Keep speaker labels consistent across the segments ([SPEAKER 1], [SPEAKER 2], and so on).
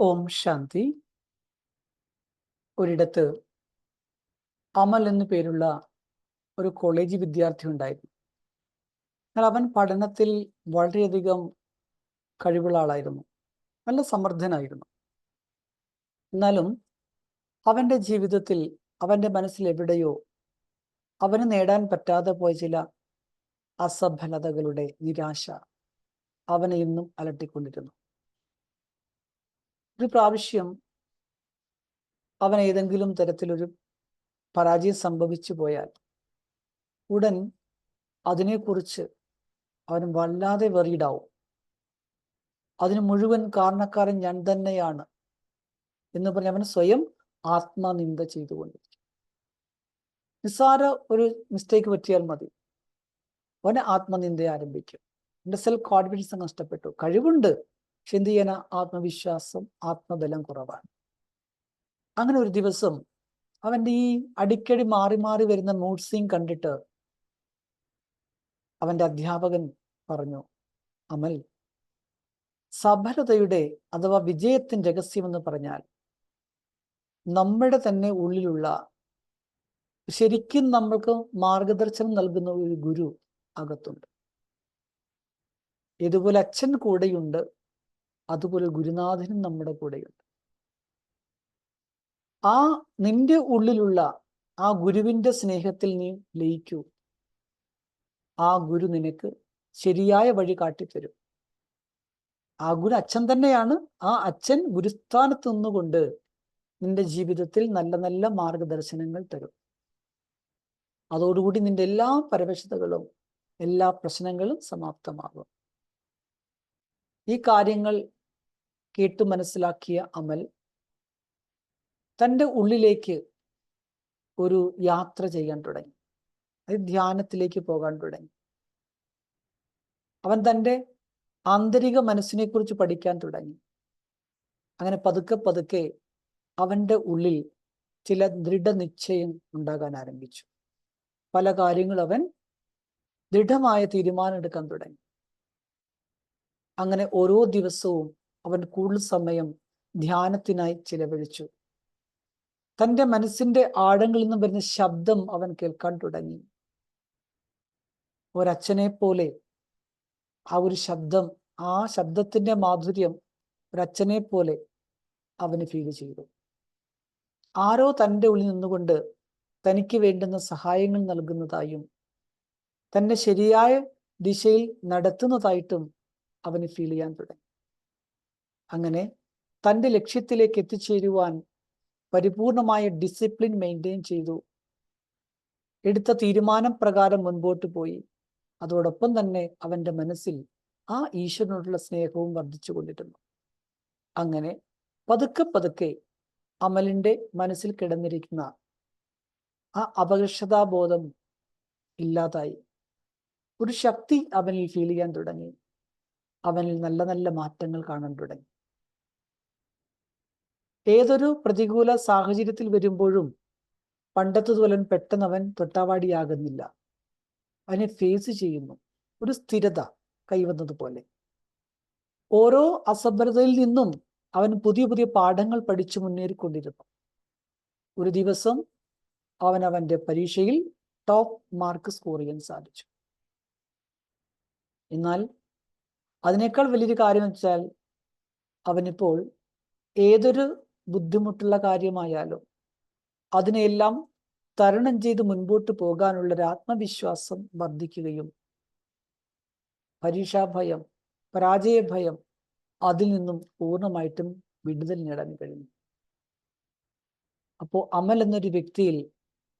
[SPEAKER 1] ഓം ശാന്തി. ഒരിടത്ത് അമൽ എന്നു പേരുള്ള ഒരു കോളേജ് വിദ്യാർത്ഥി ഉണ്ടായിരുന്നു. എന്നാൽ അവൻ പഠനത്തിൽ വളരെയധികം കഴിവുള്ള ആളായിരുന്നു. നല്ല സമർത്ഥനായിരുന്നു. എന്നാലും അവന്റെ ജീവിതത്തിൽ അവന്റെ മനസ്സിൽ എവിടെയോ അവന് നേടാൻ പറ്റാതെ പോയ ചില അസഫലതകളുടെ നിരാശ അവനെ ഇന്നും അലട്ടിക്കൊണ്ടിരുന്നു. ഒരു പ്രാവശ്യം അവൻ ഏതെങ്കിലും തരത്തിലൊരു പരാജയം സംഭവിച്ചു പോയാൽ ഉടൻ അതിനെക്കുറിച്ച് അവൻ വല്ലാതെ വെറിയിടാവും അതിന് മുഴുവൻ കാരണക്കാരൻ ഞാൻ തന്നെയാണ് എന്ന് പറഞ്ഞ് അവൻ സ്വയം ആത്മനിന്ദ ചെയ്തുകൊണ്ടിരിക്കും. നിസ്സാര ഒരു മിസ്റ്റേക്ക് പറ്റിയാൽ മതി. അവന് ആത്മനിന്ദ ആരംഭിക്കും. എന്റെ സെൽഫ് കോൺഫിഡൻസ് നഷ്ടപ്പെട്ടു. കഴിവുണ്ട്. പക്ഷെ എന്ത് ചെയ്യാന ആത്മവിശ്വാസം ആത്മബലം കുറവാണ്. അങ്ങനെ ഒരു ദിവസം അവന്റെ ഈ അടിക്കടി മാറി മാറി വരുന്ന മൂഡ് സീൻ കണ്ടിട്ട് അവന്റെ അധ്യാപകൻ പറഞ്ഞു അമൽ സഫലതയുടെ അഥവാ വിജയത്തിന്റെ രഹസ്യമെന്ന് പറഞ്ഞാൽ നമ്മുടെ തന്നെ ഉള്ളിലുള്ള ശരിക്കും നമ്മൾക്ക് മാർഗദർശനം നൽകുന്ന ഒരു ഗുരു അകത്തുണ്ട്. ഇതുപോലെ അച്ഛൻ കൂടെയുണ്ട് അതുപോലെ ഗുരുനാഥനും നമ്മുടെ കൂടെയുണ്ട്. ആ നിന്റെ ഉള്ളിലുള്ള ആ ഗുരുവിന്റെ സ്നേഹത്തിൽ നീ ലയിക്കൂ. ആ ഗുരു നിനക്ക് ശരിയായ വഴി കാട്ടിത്തരും. ആ ഗുരു അച്ഛൻ തന്നെയാണ്. ആ അച്ഛൻ ഗുരുസ്ഥാനത്ത് നിന്നുകൊണ്ട് നിന്റെ ജീവിതത്തിൽ നല്ല നല്ല മാർഗദർശനങ്ങൾ തരും. അതോടുകൂടി നിന്റെ എല്ലാ പരവശതകളും എല്ലാ പ്രശ്നങ്ങളും സമാപ്തമാകും. ഈ കാര്യങ്ങൾ കേട്ടു മനസ്സിലാക്കിയ അമൽ തന്റെ ഉള്ളിലേക്ക് ഒരു യാത്ര ചെയ്യാൻ തുടങ്ങി. അത് ധ്യാനത്തിലേക്ക് പോകാൻ തുടങ്ങി. അവൻ തന്റെ ആന്തരിക മനസ്സിനെ കുറിച്ച് പഠിക്കാൻ തുടങ്ങി. അങ്ങനെ പതുക്കെ പതുക്കെ അവന്റെ ഉള്ളിൽ ചില ദൃഢനിശ്ചയം ഉണ്ടാകാൻ ആരംഭിച്ചു. പല കാര്യങ്ങൾ അവൻ ദൃഢമായ തീരുമാനം എടുക്കാൻ തുടങ്ങി. അങ്ങനെ ഓരോ ദിവസവും അവൻ കൂടുതൽ സമയം ധ്യാനത്തിനായി ചിലവഴിച്ചു. തന്റെ മനസ്സിന്റെ ആഴങ്ങളിൽ നിന്നും വരുന്ന ശബ്ദം അവൻ കേൾക്കാൻ തുടങ്ങി. ഒരച്ഛനെ പോലെ ആ ഒരു ശബ്ദം ആ ശബ്ദത്തിന്റെ മാധുര്യം ഒരച്ഛനെ പോലെ അവന് ഫീൽ ചെയ്തു. ആരോ തന്റെ ഉള്ളിൽ നിന്നുകൊണ്ട് തനിക്ക് വേണ്ടുന്ന സഹായങ്ങൾ നൽകുന്നതായും തന്നെ ശരിയായ ദിശയിൽ നടത്തുന്നതായിട്ടും അവന് ഫീൽ ചെയ്യാൻ തുടങ്ങി. അങ്ങനെ തന്റെ ലക്ഷ്യത്തിലേക്ക് എത്തിച്ചേരുവാൻ പരിപൂർണമായ ഡിസിപ്ലിൻ മെയിന്റെയിൻ ചെയ്തു. എടുത്ത തീരുമാനം പ്രകാരം മുൻപോട്ട് പോയി. അതോടൊപ്പം തന്നെ അവന്റെ മനസ്സിൽ ആ ഈശ്വരനോടുള്ള സ്നേഹവും വർദ്ധിച്ചു കൊണ്ടിരുന്നു. അങ്ങനെ പതുക്കെ പതുക്കെ അമലിന്റെ മനസ്സിൽ കിടന്നിരിക്കുന്ന ആ അപകർഷതാബോധം ഇല്ലാതായി. ഒരു ശക്തി അവനിൽ ഫീൽ ചെയ്യാൻ തുടങ്ങി. അവനിൽ നല്ല നല്ല മാറ്റങ്ങൾ കാണാൻ തുടങ്ങി. ഏതൊരു പ്രതികൂല സാഹചര്യത്തിൽ വരുമ്പോഴും പണ്ടത്തതുപോലെ പെട്ടെന്ന് അവൻ തൊട്ടാവാടിയാകുന്നില്ല. അവനെ ഫേസ് ചെയ്യുന്നു. ഒരു സ്ഥിരത കൈവന്നതുപോലെ. ഓരോ അസഭ്രതയിൽ നിന്നും അവൻ പുതിയ പുതിയ പാഠങ്ങൾ പഠിച്ചു മുന്നേറിക്കൊണ്ടിരുന്നു. ഒരു ദിവസം അവൻ അവന്റെ പരീക്ഷയിൽ ടോപ്പ് മാർക്ക് സ്കോർ ചെയ്യാൻ സാധിച്ചു. എന്നാൽ അതിനേക്കാൾ വലിയൊരു കാര്യം വെച്ചാൽ അവനിപ്പോൾ ഏതൊരു ബുദ്ധിമുട്ടുള്ള കാര്യമായാലും അതിനെയെല്ലാം തരണം ചെയ്ത് മുൻപോട്ട് പോകാനുള്ള ഒരു ആത്മവിശ്വാസം വർദ്ധിക്കുകയും പരീക്ഷാഭയം പരാജയഭയം അതിൽ നിന്നും പൂർണമായിട്ടും വിടുതൽ നേടാൻ കഴിയും. അപ്പോൾ അമൽ എന്നൊരു വ്യക്തിയിൽ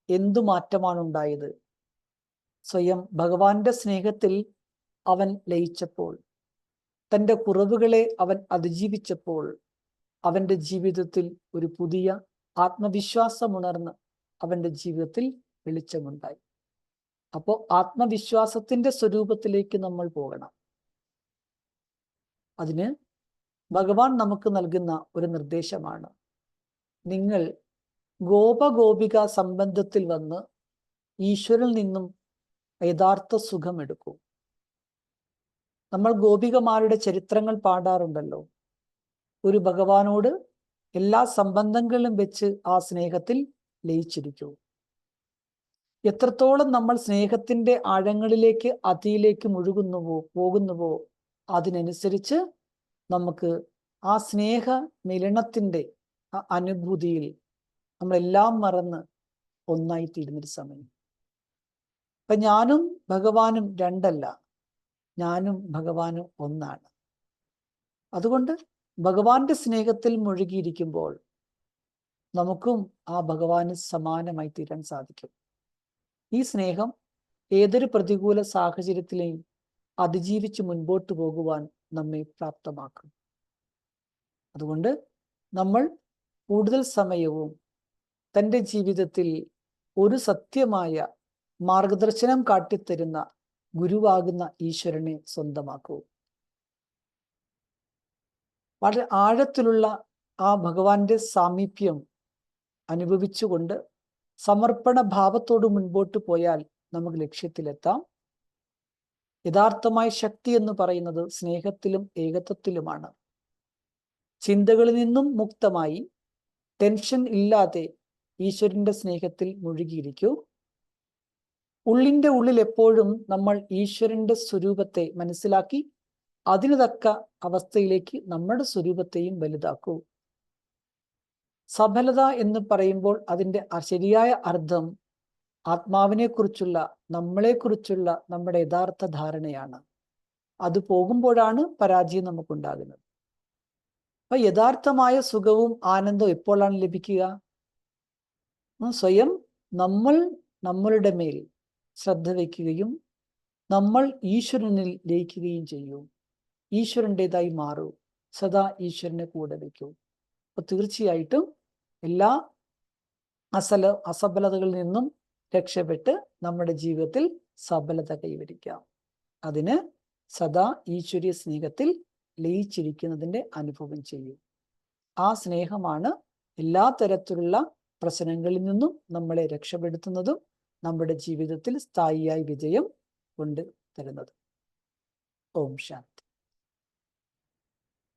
[SPEAKER 1] എന്തു മാറ്റമാണ് ഉണ്ടായത് സ്വയം ഭഗവാന്റെ സ്നേഹത്തിൽ അവൻ ലയിച്ചപ്പോൾ തന്റെ കുറവുകളെ അവൻ അതിജീവിച്ചപ്പോൾ അവന്റെ ജീവിതത്തിൽ ഒരു പുതിയ ആത്മവിശ്വാസം ഉണർന്ന് അവന്റെ ജീവിതത്തിൽ വെളിച്ചമുണ്ടായി. അപ്പോൾ ആത്മവിശ്വാസത്തിന്റെ സ്വരൂപത്തിലേക്ക് നമ്മൾ പോകണം. അതിന് ഭഗവാൻ നമുക്ക് നൽകുന്ന ഒരു നിർദ്ദേശമാണ്. നിങ്ങൾ ഗോപഗോപിക സംബന്ധത്തിൽ വന്ന് ഈശ്വരിൽ നിന്നും യഥാർത്ഥ സുഖമെടുക്കൂ. നമ്മൾ ഗോപികമാരുടെ ചരിത്രങ്ങൾ പാടാറുണ്ടല്ലോ. ഒരു ഭഗവാനോട് എല്ലാ സംബന്ധങ്ങളിലും വെച്ച് ആ സ്നേഹത്തിൽ ലയിച്ചിരിക്കൂ. എത്രത്തോളം നമ്മൾ സ്നേഹത്തിന്റെ ആഴങ്ങളിലേക്ക് അതിയിലേക്ക് മുഴുകുന്നുവോ പോകുന്നുവോ അതിനനുസരിച്ച് നമുക്ക് ആ സ്നേഹ മിലനത്തിന്റെ അനുഭൂതിയിൽ നമ്മളെല്ലാം മറന്ന് ഒന്നായി തീരുന്നൊരു സമയം. അപ്പൊ ഞാനും ഭഗവാനും രണ്ടല്ല. ഞാനും ഭഗവാനും ഒന്നാണ്. അതുകൊണ്ട് ഭഗവാന്റെ സ്നേഹത്തിൽ മുഴുകിയിരിക്കുമ്പോൾ നമുക്കും ആ ഭഗവാന് സമാനമായി തീരാൻ സാധിക്കും. ഈ സ്നേഹം ഏതൊരു പ്രതികൂല സാഹചര്യത്തിലെയും അതിജീവിച്ച് മുൻപോട്ട് പോകുവാൻ നമ്മെ പ്രാപ്തമാക്കും. അതുകൊണ്ട് നമ്മൾ കൂടുതൽ സമയവും തന്റെ ജീവിതത്തിൽ ഒരു സത്യമായ മാർഗദർശനം കാട്ടിത്തരുന്ന ഗുരുവാകുന്ന ഈശ്വരനെ സ്വന്തമാക്കൂ. വളരെ ആഴത്തിലുള്ള ആ ഭഗവാന്റെ സാമീപ്യം അനുഭവിച്ചുകൊണ്ട് സമർപ്പണ ഭാവത്തോട് മുൻപോട്ട് പോയാൽ നമുക്ക് ലക്ഷ്യത്തിലെത്താം. യഥാർത്ഥമായ ശക്തി എന്ന് പറയുന്നത് സ്നേഹത്തിലും ഏകത്വത്തിലുമാണ്. ചിന്തകളിൽ നിന്നും മുക്തമായി ടെൻഷൻ ഇല്ലാതെ ഈശ്വരന്റെ സ്നേഹത്തിൽ മുഴുകിയിരിക്കൂ. ഉള്ളിന്റെ ഉള്ളിൽ എപ്പോഴും നമ്മൾ ഈശ്വരന്റെ സ്വരൂപത്തെ മനസ്സിലാക്കി അതിന് തക്ക അവസ്ഥയിലേക്ക് നമ്മുടെ സ്വരൂപത്തെയും വലുതാക്കൂ. സഫലത എന്ന് പറയുമ്പോൾ അതിന്റെ ശരിയായ അർത്ഥം ആത്മാവിനെക്കുറിച്ചുള്ള നമ്മളെക്കുറിച്ചുള്ള നമ്മുടെ യഥാർത്ഥ ധാരണയാണ്. അത് പോകുമ്പോഴാണ് പരാജയം നമുക്കുണ്ടാകുന്നത്. അപ്പൊ യഥാർത്ഥമായ സുഖവും ആനന്ദവും എപ്പോഴാണ് ലഭിക്കുക? സ്വയം നമ്മൾ നമ്മളുടെ മേൽ ശ്രദ്ധ വയ്ക്കുകയും നമ്മൾ ഈശ്വരനിൽ ലയിക്കുകയും ചെയ്യൂ. ഈശ്വരന്റെതായി മാറൂ. സദാ ഈശ്വരനെ കൂടെ വയ്ക്കൂ. അപ്പൊ തീർച്ചയായിട്ടും എല്ലാ അസല അസഫലതകളിൽ നിന്നും രക്ഷപ്പെട്ട് നമ്മുടെ ജീവിതത്തിൽ സഫലത കൈവരിക്കാം. അതിന് സദാ ഈശ്വരീയ സ്നേഹത്തിൽ ലയിച്ചിരിക്കുന്നതിന്റെ അനുഭവം ചെയ്യൂ. ആ സ്നേഹമാണ് എല്ലാ തരത്തിലുള്ള പ്രശ്നങ്ങളിൽ നിന്നും നമ്മളെ രക്ഷപ്പെടുത്തുന്നതും നമ്മുടെ ജീവിതത്തിൽ സ്ഥായിയായി വിജയം കൊണ്ട് തരുന്നത്. ഓം ശാന്തി.